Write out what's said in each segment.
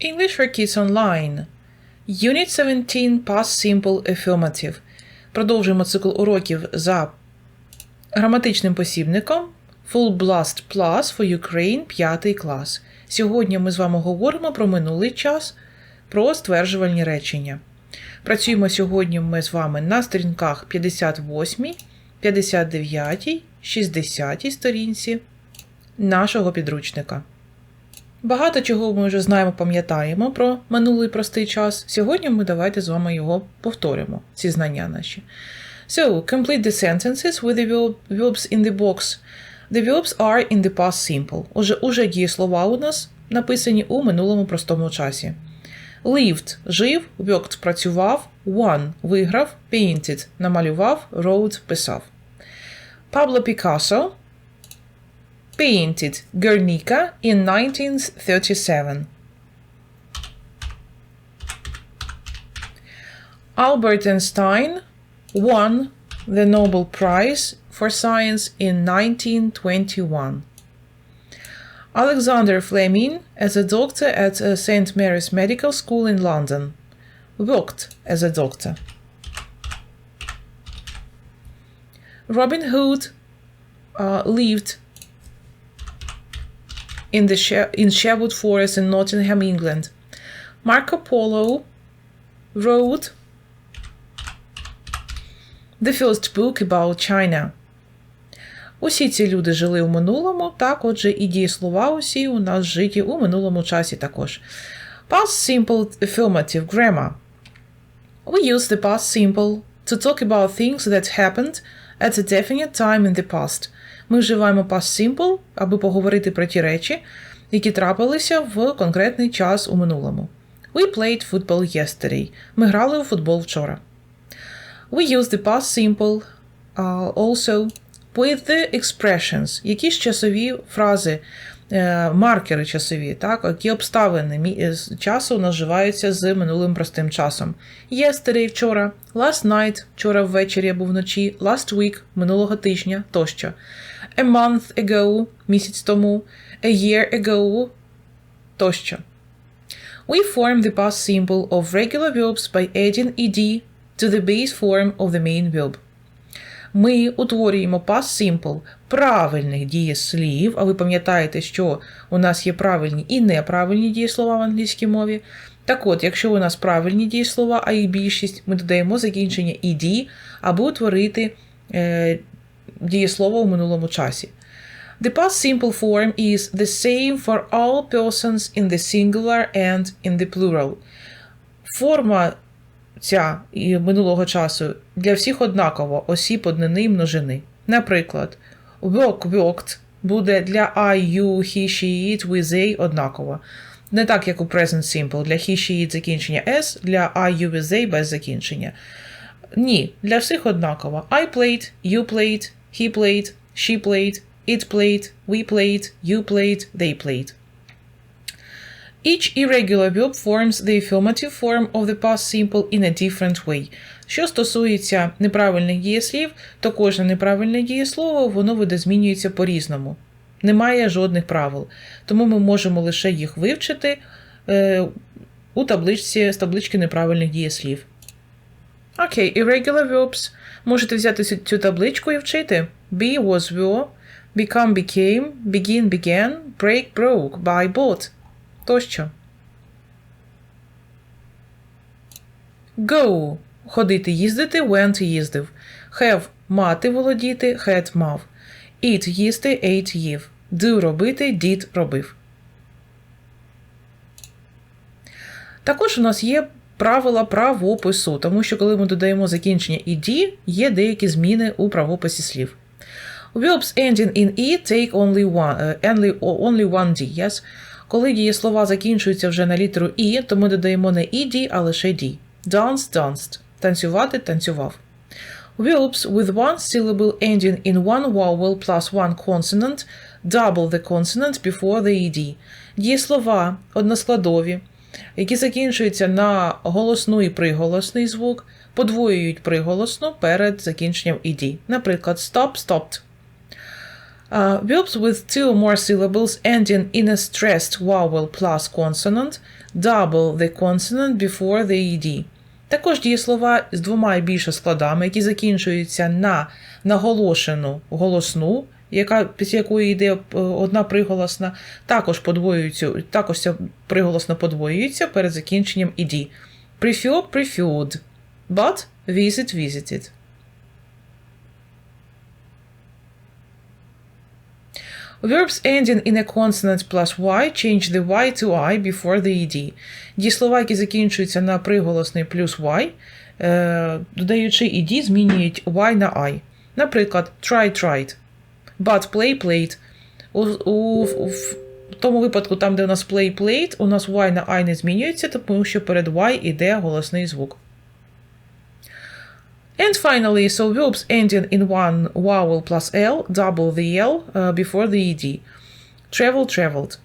English for Kids Online. Unit 17 Past Simple Affirmative. Продовжуємо цикл уроків за граматичним посібником Full Blast Plus for Ukraine 5 клас. Сьогодні ми з вами говоримо про минулий час, про стверджувальні речення. Працюємо сьогодні ми з вами на сторінках 58, 59, 60 сторінці нашого підручника. Багато чого ми вже знаємо, пам'ятаємо про минулий простий час. Сьогодні ми давайте з вами його повторимо, ці знання наші. So, complete the sentences with the verbs in the box. The verbs are in the past simple. Отже, уже дієслова у нас написані у минулому простому часі. Lived – жив, worked – працював, won – виграв, painted – намалював, wrote – писав. Pablo Picasso painted Guernica in 1937. Albert Einstein won the Nobel Prize for Science in 1921. Alexander Fleming, as a doctor at uh, St. Mary's Medical School in London, worked as a doctor. Robin Hood uh, lived in the Sher- in Sherwood Forest in Nottingham, England. Marco Polo wrote the first book about China. Усі ці люди жили у минулому, так, отже, і дієслова усі у нас житі у минулому часі також. Past simple affirmative grammar. We use the past simple to talk about things that happened At a definite time in the past. Ми вживаємо past simple, аби поговорити про ті речі, які трапилися в конкретний час у минулому. We played football yesterday. Ми грали у футбол вчора. We use the past simple uh, also with the expressions, якісь часові фрази, маркери часові, так, які обставини з часу наживаються з минулим простим часом. Yesterday – вчора, last night – вчора ввечері або вночі, last week – минулого тижня тощо. A month ago – місяць тому, a year ago тощо. We form the past simple of regular verbs by adding ed to the base form of the main verb. Ми утворюємо past simple правильних дієслів, а ви пам'ятаєте, що у нас є правильні і неправильні дієслова в англійській мові. Так от, якщо у нас правильні дієслова, а їх більшість, ми додаємо закінчення ed, аби утворити е, дієслово у минулому часі. The past simple form is the same for all persons in the singular and in the plural. Форма ця і минулого часу для всіх однаково осіб однини і множини. Наприклад, work worked буде для I, you, he, she, it, we, they однаково. Не так, як у present simple. Для he, she, it закінчення s, для I, you, we, they без закінчення. Ні, для всіх однаково. I played, you played, he played, she played, it played, we played, you played, they played. Each irregular verb forms the affirmative form of the past simple in a different way. Що стосується неправильних дієслів, то кожне неправильне дієслово воно видозмінюється по-різному. Немає жодних правил. Тому ми можемо лише їх вивчити е, у табличці з таблички неправильних дієслів. Окей, irregular verbs. Можете взяти цю табличку і вчити. Be was were, become became, begin began, break broke, buy bought тощо. Go – ходити, їздити, went – їздив. Have – мати, володіти, had – мав. Eat – їсти, ate – їв. Do – робити, did – робив. Також у нас є правила правопису, тому що коли ми додаємо закінчення «ed», є деякі зміни у правописі слів. Verbs ending in e take only one, е, only, only one d, yes? Коли дієслова закінчуються вже на літеру і, то ми додаємо не ed, а лише d. Dance, danced. Танцювати, танцював. Verbs with one syllable ending in one vowel plus one consonant double the consonant before the ed. Дієслова односкладові, які закінчуються на голосну і приголосний звук, подвоюють приголосну перед закінченням ed. Наприклад, stop, stopped. Uh, verbs with two or more syllables ending in a stressed vowel plus consonant double the consonant before the ed. Також дієслова з двома і більше складами, які закінчуються на наголошену голосну, яка після якої йде е, одна приголосна, також подвоюються, також ця приголосна подвоюється перед закінченням ed. Prefer, preferred, but visit, visited. Verbs ending in a consonant plus y change the y to i before the ed. Дієслова, які закінчуються на приголосний плюс y, е, додаючи ed, змінюють y на i. Наприклад, try tried, but play played. У, у, в тому випадку, там, де у нас play played, у нас y на і не змінюється, тому що перед y іде голосний звук. And finally, so verbs ending in one vowel plus L double the L uh, before the ED. Travel, traveled.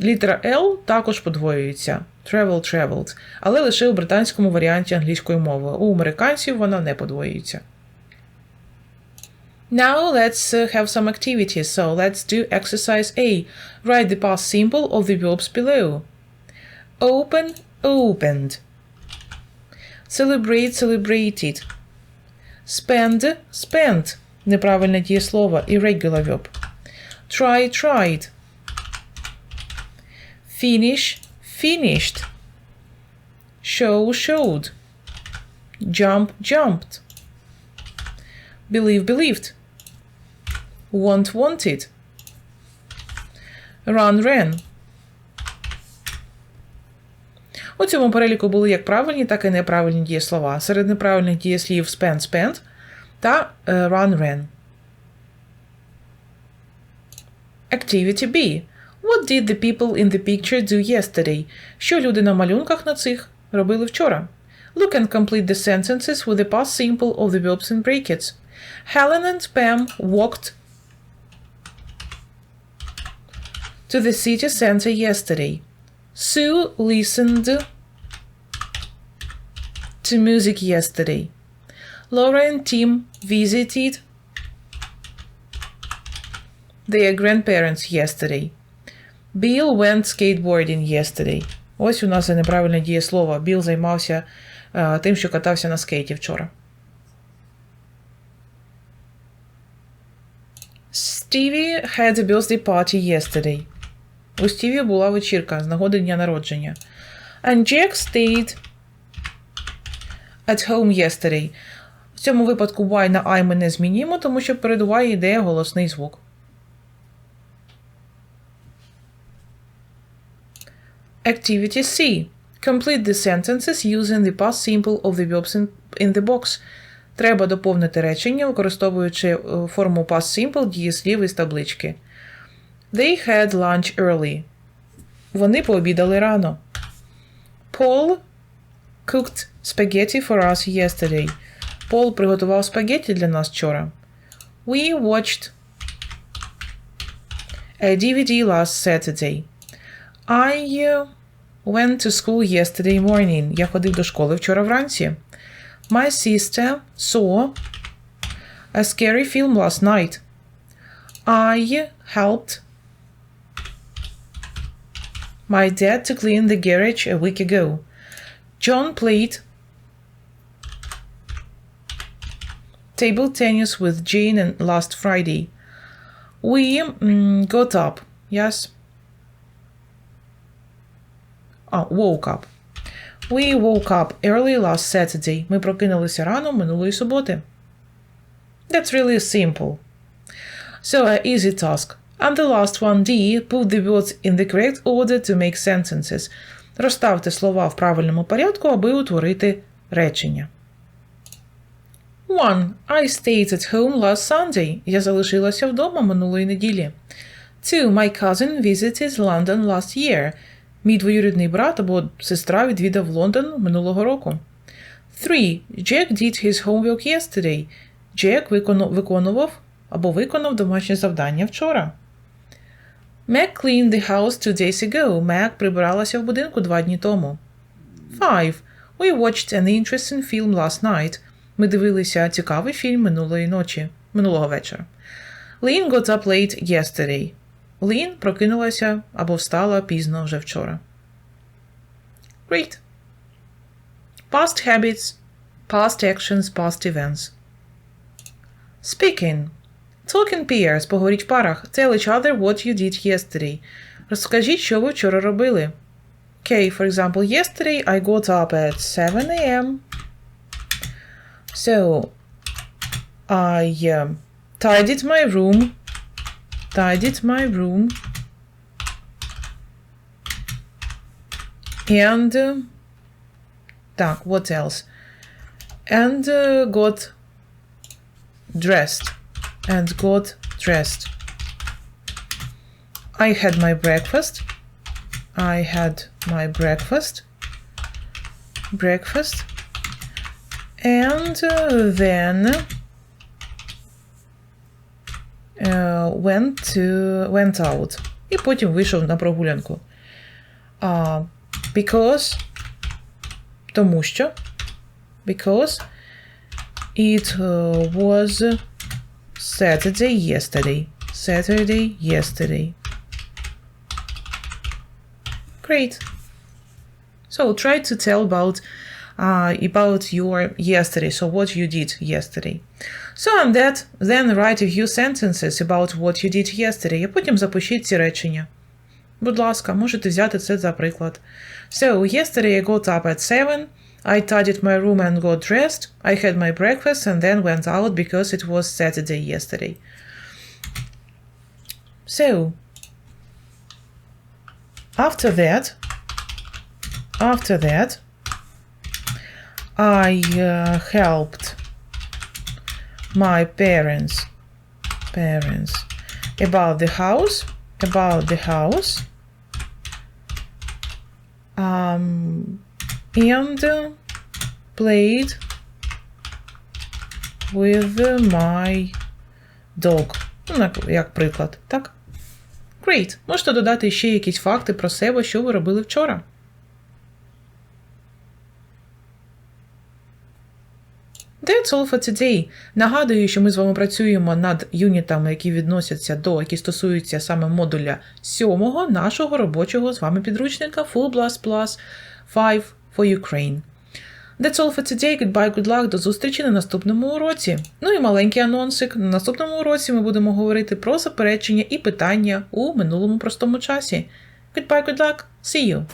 Літера L також подвоюється. Travel, traveled. Але лише у британському варіанті англійської мови. У американців вона не подвоюється. Now let's uh, have some activities. So let's do exercise A. Write the past simple of the verbs below. Open, opened. Celebrate, celebrated. Spend, spent. Неправильне дієслово. Irregular verb. Try, tried. Finish, finished. Show, showed. Jump, jumped. Believe, believed. Want, wanted. Run, ran. У цьому переліку були як правильні, так і неправильні дієслова. Серед неправильних дієслів spend, spent та е, run, ran. Activity B. What did the people in the picture do yesterday? Що люди на малюнках на цих робили вчора? Look and complete the sentences with the past simple of the verbs in brackets. Helen and Pam walked to the city center yesterday. Sue listened to music yesterday. Laura and Tim visited their grandparents yesterday. Bill went skateboarding yesterday. Ось у нас і неправильне дієслово. Біл займався е, тим, що катався на скейті вчора. Stevie had a birthday party yesterday. У Стіві була вечірка з нагоди дня народження. And Jack stayed at home yesterday. В цьому випадку Y на I ми не змінюємо, тому що перед Y йде голосний звук. Activity C. Complete the sentences using the past simple of the verbs in, in the box. Треба доповнити речення, використовуючи е, форму past simple дієслів із таблички. They had lunch early. Вони пообідали рано. Paul cooked spaghetti for us yesterday. Пол приготував спагетті для нас вчора. We watched a DVD last Saturday. I uh, went to school yesterday morning. Я ходив до школи вчора вранці. My sister saw a scary film last night. I helped my dad to clean the garage a week ago. John played table tennis with Jane and last Friday. We mm, got up. Yes. Oh, woke up. We woke up early last Saturday. Ми прокинулися рано минулої суботи. That's really simple. So, an easy task. And the last one, D, put the words in the correct order to make sentences. Розставте слова в правильному порядку, аби утворити речення. 1. I stayed at home last Sunday. Я залишилася вдома минулої неділі. 2. My cousin visited London last year. Мій двоюрідний брат або сестра відвідав Лондон минулого року. 3. Jack did his homework yesterday. Джек виконував або виконав домашнє завдання вчора. Mac cleaned the house two days ago. Mac прибиралася в будинку два дні тому. 5. We watched an interesting film last night. Ми дивилися цікавий фільм минулої ночі, минулого вечора. Lynn got up late yesterday. Лін прокинулася або встала пізно вже вчора. Great. Past habits, past actions, past events. Speaking. Talk in pairs. Поговоріть в парах. Tell each other what you did yesterday. Розкажіть, що ви вчора робили. Okay, for example, yesterday I got up at 7 a.m. So, I um, tidied my room. Tidied my room. And, uh, так, what else? And uh, got dressed. And got dressed. I had my breakfast. I had my breakfast. Breakfast. And uh, then uh, went to went out. І потім вийшов на прогулянку. Uh, because тому що because it uh, was Saturday yesterday. Saturday yesterday. Great. So try to tell about uh, about your yesterday. So what you did yesterday. So and that, then write a few sentences about what you did yesterday. А потім запишіть ці речення. Будь ласка, можете взяти це за приклад. So, yesterday I got up at 7. I tidied my room and got dressed. I had my breakfast and then went out because it was Saturday yesterday. So, after that, after that, I uh, helped my parents parents about the house about the house um, and played with my dog. Ну, як приклад, так? Great. Можете додати ще якісь факти про себе, що ви робили вчора. That's all for today. Нагадую, що ми з вами працюємо над юнітами, які відносяться до, які стосуються саме модуля сьомого нашого робочого з вами підручника Full Blast Plus 5 for Ukraine. That's all for today. Goodbye, good luck, до зустрічі на наступному уроці. Ну і маленький анонсик. На наступному уроці ми будемо говорити про заперечення і питання у минулому простому часі. Goodbye, good luck, see you!